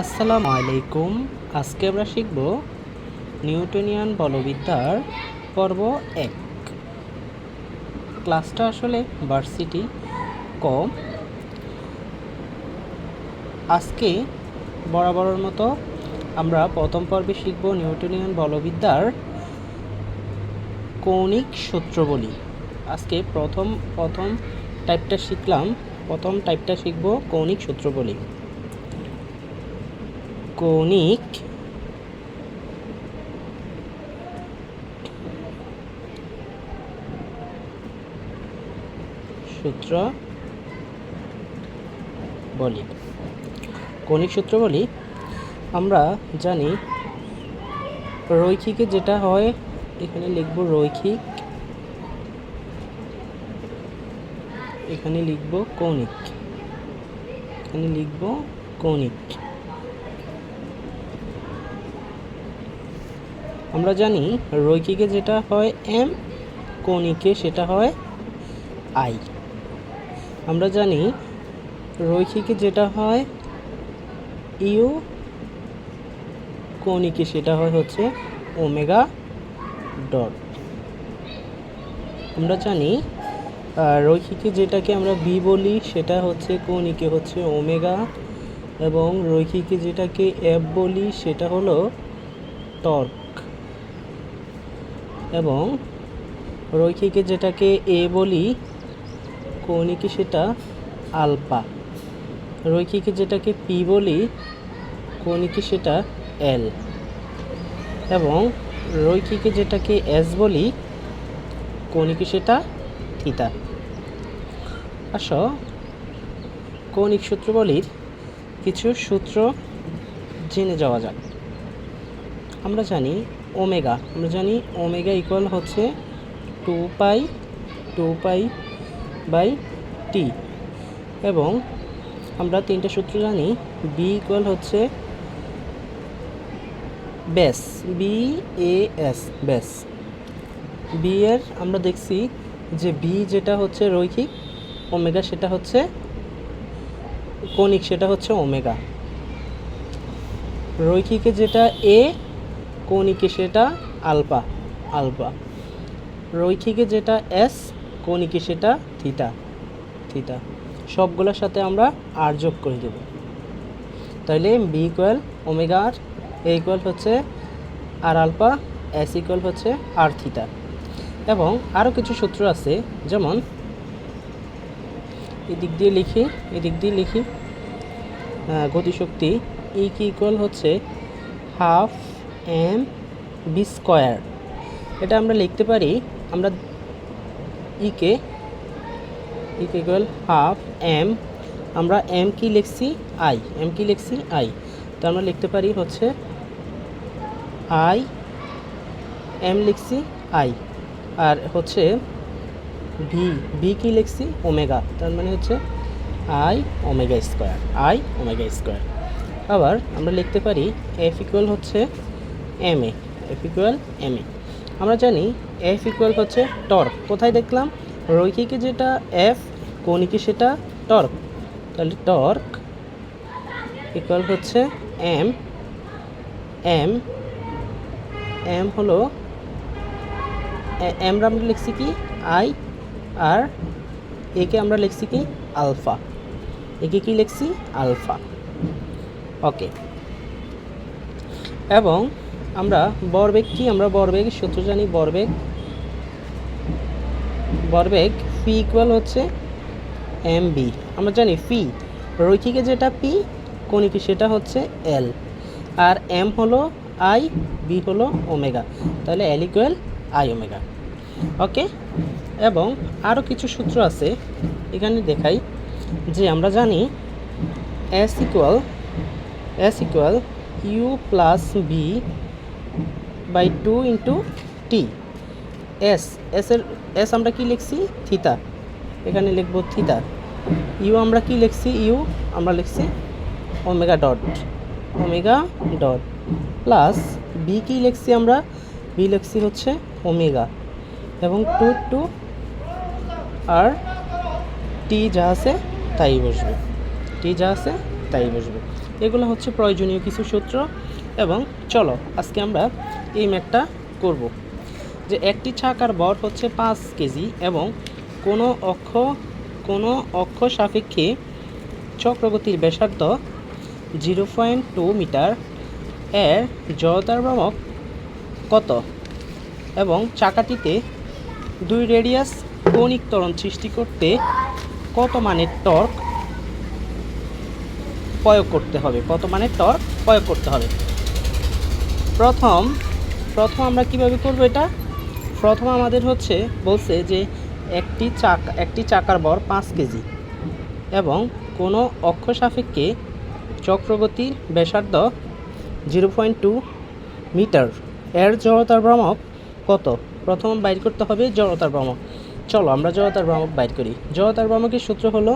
আসসালামু আলাইকুম। আজকে আমরা শিখব নিউটনিয়ান বলবিদ্যার পর্ব এক। ক্লাসটা আসলে ভার্সিটি কম আজকে বরাবরের মতো আমরা প্রথম পর্বে শিখব নিউটনিয়ান বলবিদ্যার কৌণিক সূত্র বলি আজকে প্রথম প্রথম টাইপটা শিখলাম। প্রথম টাইপটা শিখব কৌণিক সূত্র বলি কৌণিক সূত্র বলি। কৌণিক সূত্র বলি, আমরা জানি রৈখিকে যেটা হয়, এখানে লিখব রৈখিক, এখানে লিখব কৌণিক, এখানে লিখব কৌণিক। আমরা জানি রৈখিকে যেটা হয় এম, কৌণিকে সেটা হয় আই। আমরা জানি রৈখিকে যেটা হয় ইউ, কৌণিকে সেটা হয় হচ্ছে ওমেগা ডট। আমরা জানি রৈখিকে যেটাকে আমরা বি বলি সেটা হচ্ছে কৌণিকে হচ্ছে ওমেগা এবং রৈখিকে যেটাকে এফ বলি সেটা হলো টর্ক। এবং রৈখিকে যেটাকে এ বলি কৌণিকে সেটা আলফা। রৈখিকে যেটাকে পি বলি কৌণিকে সেটা এল। এবং রৈখিকে যেটাকে এস বলি কৌণিকে সেটা থিতা আস, কৌণিক সূত্রবলীর কিছু সূত্র জেনে যাওয়া যাক। আমরা জানি ওমেগা। আমরা জানি ওমেগা ইকুয়াল হচ্ছে two pi two pi by T এবং আমরা তিনটে সূত্র জানি বি ইকুয়াল হচ্ছে base V A S base V এর আমরা দেখছি যে বি যেটা হচ্ছে রৈখিক, ওমেগা সেটা হচ্ছে কণিক সেটা হচ্ছে ওমেগা। রৈখিকে যেটা এ কৌণিকে সেটা? আলফা। আলফা। রৈখিকে যেটা এস কৌণিকে সেটা? থিটা। থিটা। সবগুলোর সাথে আমরা আর যোগ করে দেব। তাহলে V equal omega R, A equal হচ্ছে আর আলফা, এস ইকুয়াল হচ্ছে আর থিটা। এবং আরও কিছু সূত্র আছে, যেমন এদিক দিয়ে লিখি, এদিক দিয়ে লিখি। গতিশক্তি, ই কি ইকুয়াল হচ্ছে হাফ এম বি স্কোয়ার। এটা আমরা লিখতে পারি, আমরা E K E K equal half M, আমরা এম কি লিখছি? আই। এম কি লিখছি? আই। তো আমরা লিখতে পারি হচ্ছে আই, এম লিখছি আই। আর হচ্ছে ভি ভি কি লিখছি? ওমেগা। তার মানে হচ্ছে I omega square, I omega square. আবার আমরা লিখতে পারি এফ ইকুয়াল হচ্ছে M A F equal M A আমরা জানি এফ ইকুয়াল হচ্ছে টর্ক কোথায় দেখলাম? রৈখিকে যেটা এফ কৌণিকে সেটা টর্ক তাহলে টর্ক ইকুয়াল হচ্ছে এম এম এম হলো এম আমরা লিখছি কি? আই আর একে আমরা লিখছি কি? আলফা একে কি লিখছি? আলফা ওকে এবং আমরা বরবেগ কি? আমরা বরবেগ, সূত্র জানি বরবেগ। বরবেগ ফি ইকুয়াল হচ্ছে এম বি আমরা জানি ফি রৈখিকে যেটা পি কণিকে সেটা হচ্ছে এল আর এম হলো আই বি হলো ওমেগা। তাহলে L equal I omega. Okay এবং আরও কিছু সূত্র আছে। এখানে দেখাই যে আমরা জানি S equal S equal U plus V by two into T. S S এর, এস আমরা কি লিখছি? থিতা এখানে লিখব থিতা ইউ আমরা কি লিখছি? ইউ আমরা লিখছি omega dot. Omega dot. Plus V কি লিখছি আমরা? বি লিখছি হচ্ছে ওমেগা। এবং টু টু আর টি যা আছে তাই বসবে। টি যা আছে তাই বসবে। এগুলো হচ্ছে প্রয়োজনীয় কিছু সূত্র। এবং চলো, আজকে আমরা এই ম্যাথটা করব। যে একটি চাকার বর হচ্ছে পাঁচ কেজি এবং কোনো অক্ষ কোনো অক্ষ সাপেক্ষে চক্রগতির ব্যাসার্ধ জিরো পয়েন্ট টু মিটার এর জড়তার ভ্রামক কত? এবং চাকাটিতে দুই রেডিয়াস কৌণিক ত্বরণ সৃষ্টি করতে কত মানের টর্ক প্রয়োগ করতে হবে? কত মানের টর্ক প্রয়োগ করতে হবে? প্রথম প্রথম আমরা কীভাবে করব এটা? প্রথম আমাদের হচ্ছে বলছে যে একটি চাকা, একটি চাকার বর পাঁচ কেজি এবং কোনো অক্ষ সাপেক্ষে চক্রগতির ব্যাসার্ধ জিরো পয়েন্ট টু মিটার। এর জড়তার ভ্রামক কত? প্রথম বাইর করতে হবে জড়তার ভ্রামক। চলো আমরা জড়তার ভ্রামক বাইর করি। জড়তার ভ্রামকের সূত্র হলো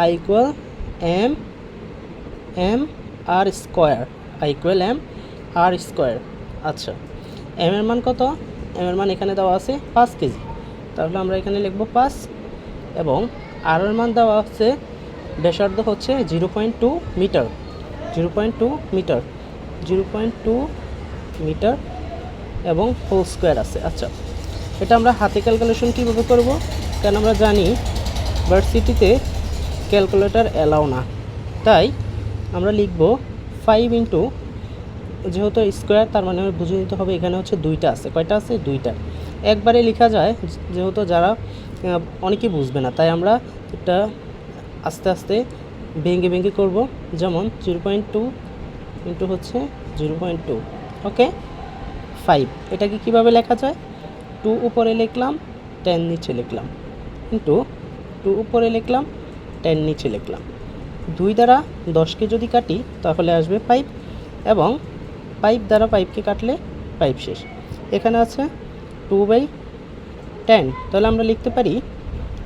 I equal M M R square. I equal M R square. আচ্ছা। এম এর মান কত? এম এর মান এখানে দেওয়া আছে পাঁচ কেজি। তাহলে আমরা এখানে লিখব পাঁচ এবং আর এর মান দেওয়া হচ্ছে ব্যাসার্ধ হচ্ছে zero point two metre. Zero point two metre. Zero point two metre এবং হোল স্কোয়ার আছে। আচ্ছা এটা আমরা হাতে ক্যালকুলেশন কীভাবে করব? কেন আমরা জানি ভার্সিটিতে ক্যালকুলেটর অ্যালাও না। তাই আমরা লিখব ফাইভ ইন্টু যেহেতু স্কোয়ার, তার মানে বুঝে নিতে হবে এখানে হচ্ছে দুইটা আছে। কয়টা আছে? দুইটা। একবারে লেখা যায়, যেহেতু যারা অনেকেই বুঝবে না, তাই আমরা এটা আস্তে আস্তে ভেঙে ভেঙে করব। যেমন জিরো পয়েন্ট টু ইন্টু হচ্ছে zero point two, okay? Five. এটাকে কীভাবে লেখা যায়? টু উপরে লিখলাম, টেন নিচে লিখলাম। ইন্টু টু উপরে লিখলাম, টেন নিচে লিখলাম। দুই দ্বারা দশকে যদি কাটি, তাহলে আসবে ফাইভ। এবং পাইপ দ্বারা পাইপকে কাটলে পাইপ শেষ। এখানে আছে টু বাই টেন তাহলে আমরা লিখতে পারি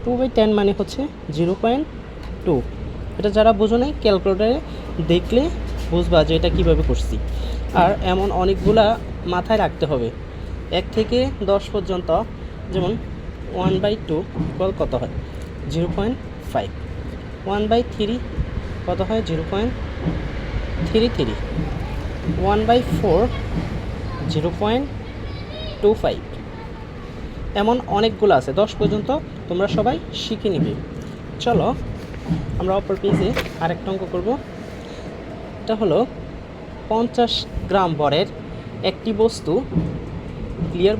টু বাই টেন মানে হচ্ছে জিরো পয়েন্ট টু এটা যারা বোঝো নাই ক্যালকুলেটারে দেখলে বুঝবা যে এটা কীভাবে করছি। আর এমন অনেকগুলা মাথায় রাখতে হবে। এক থেকে দশ পর্যন্ত, যেমন ওয়ান বাই টু ইকুয়াল কত হয়? Zero point five one by three কত হয়? Zero point three three one by four, zero point two five. এমন অনেকগুলো আছে, দশ পর্যন্ত তোমরা সবাই শিখে নিবে। চলো, আমরা অপর পেজে আরেকটা অঙ্ক করব। এটা হলো পঞ্চাশ গ্রাম বরের একটি বস্তু ক্লিয়ার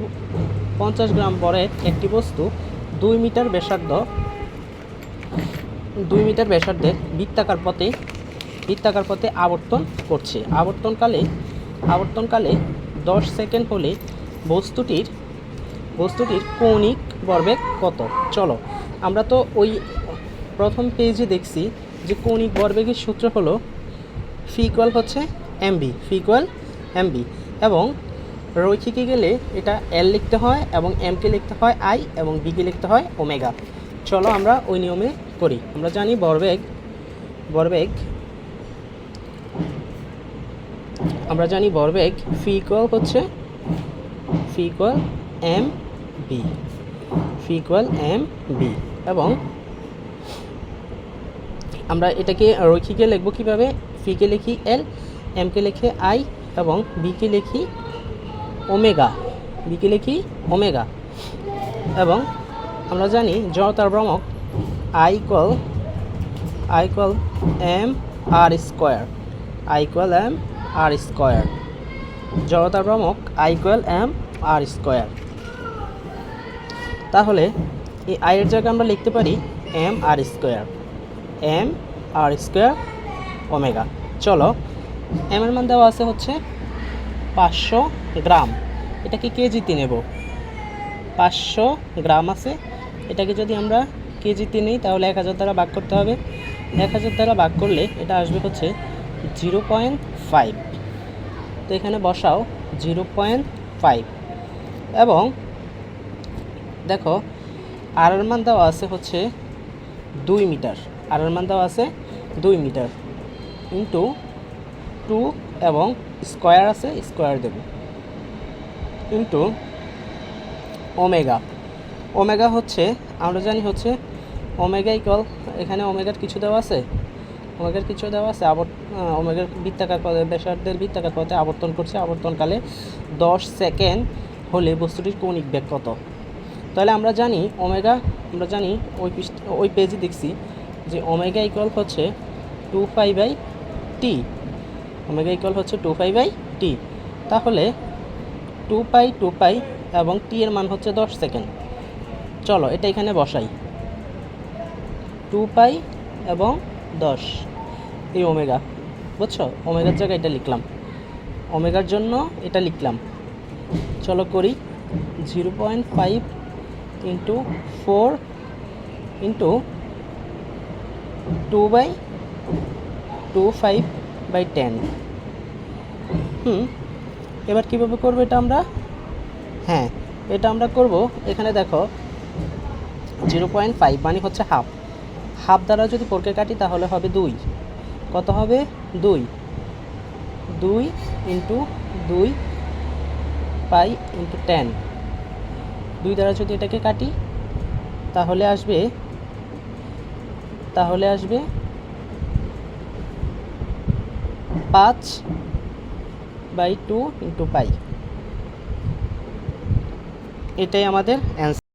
পঞ্চাশ গ্রাম বরের একটি বস্তু, দুই মিটার ব্যাসার্ধ, দুই মিটার ব্যাসার্ধের বৃত্তাকার পথে বৃত্তাকার পথে আবর্তন করছে। আবর্তনকালে আবর্তনকালে দশ সেকেন্ড হলে বস্তুটির বস্তুটির কৌণিক ভরবেগ কত? চলো, আমরা তো ওই প্রথম পেজে দেখছি যে কৌণিক ভরবেগের সূত্র হলো ফি ইকুয়াল হচ্ছে এমবি ফি ইকুয়াল এমবি এবং রৈখিকে গেলে এটা এল লিখতে হয় এবং এমকে লিখতে হয় আই এবং বিকে লিখতে হয় ওমেগা। চলো আমরা ওই নিয়মে করি। আমরা জানি ভরবেগ ভরবেগ আমরা জানি ভরবেগ ফি ইকুয়াল হচ্ছে P equal M V P equal M V এবং আমরা এটাকে রৈখিকে লিখব কীভাবে? ফিকে লিখি এল এমকে লিখে আই এবং বিকে লিখি ওমেগা বিকে লিখি ওমেগা এবং আমরা জানি জড়তার ভ্রমক I equal I equal M R square I equal M R square জড়তার ভ্রমক I equal M R square তাহলে এই আয়ের জায়গায় আমরা লিখতে পারি M R square M R square omega চলো এম এর মান দেওয়া আছে হচ্ছে পাঁচশো গ্রাম। এটাকে কেজিতে নেব। পাঁচশো গ্রাম আছে। এটাকে যদি আমরা কেজিতে নিই, তাহলে এক হাজার দ্বারা ভাগ করতে হবে। এক হাজার দ্বারা ভাগ করলে এটা আসবে হচ্ছে জিরো পয়েন্ট ফাইভ তো এখানে বসাও জিরো পয়েন্ট ফাইভ এবং দেখো আর মান দেওয়া আছে হচ্ছে দুই মিটার। আর মান দেওয়া আছে দুই মিটার। ইন্টু টু এবং স্কোয়ার আছে স্কোয়ার দেব। ইন্টু ওমেগা ওমেগা হচ্ছে, আমরা জানি হচ্ছে ওমেগা ইকুয়াল এখানে ওমেগার কিছু দেওয়া আছে? ওমেগার কিছু দেওয়া আছে আবর্ত ওমেগার বৃত্তাকার পথে ব্যাসার্ধের বৃত্তাকার পথে আবর্তন করছে। আবর্তনকালে দশ সেকেন্ড হলে বস্তুটির কৌণিক বেগ কত? তাহলে আমরা জানি ওমেগা, আমরা জানি ওই ওই পেজে দেখছি যে ওমেগা ইকুয়াল হচ্ছে two five by T. Omega equal হচ্ছে টু পাই বাই টি। তাহলে টু পাই টু পাই এবং টি এর মান হচ্ছে দশ সেকেন্ড। চলো, এটা এখানে বসাই। টু পাই এবং দশ। এই ওমেগা বুঝছ? ওমেগার জায়গায় এটা লিখলাম। ওমেগার জন্য এটা লিখলাম। চলো করি। Zero point five into four into two by two five by ten. Hmm এবার কীভাবে করব এটা আমরা? হ্যাঁ এটা আমরা করব। এখানে দেখো জিরো পয়েন্ট ফাইভ মানে হচ্ছে হাফ। হাফ দ্বারা যদি ফোরকে কাটি, তাহলে হবে দুই। কত হবে? দুই। দুই ইন্টু দুই পাই ইন্টু টেন। দুই দ্বারা যদি এটাকে কাটি, তাহলে আসবে তাহলে আসবে পাঁচ বাই টু ইন্টু পাই। এটাই আমাদের অ্যান্সার।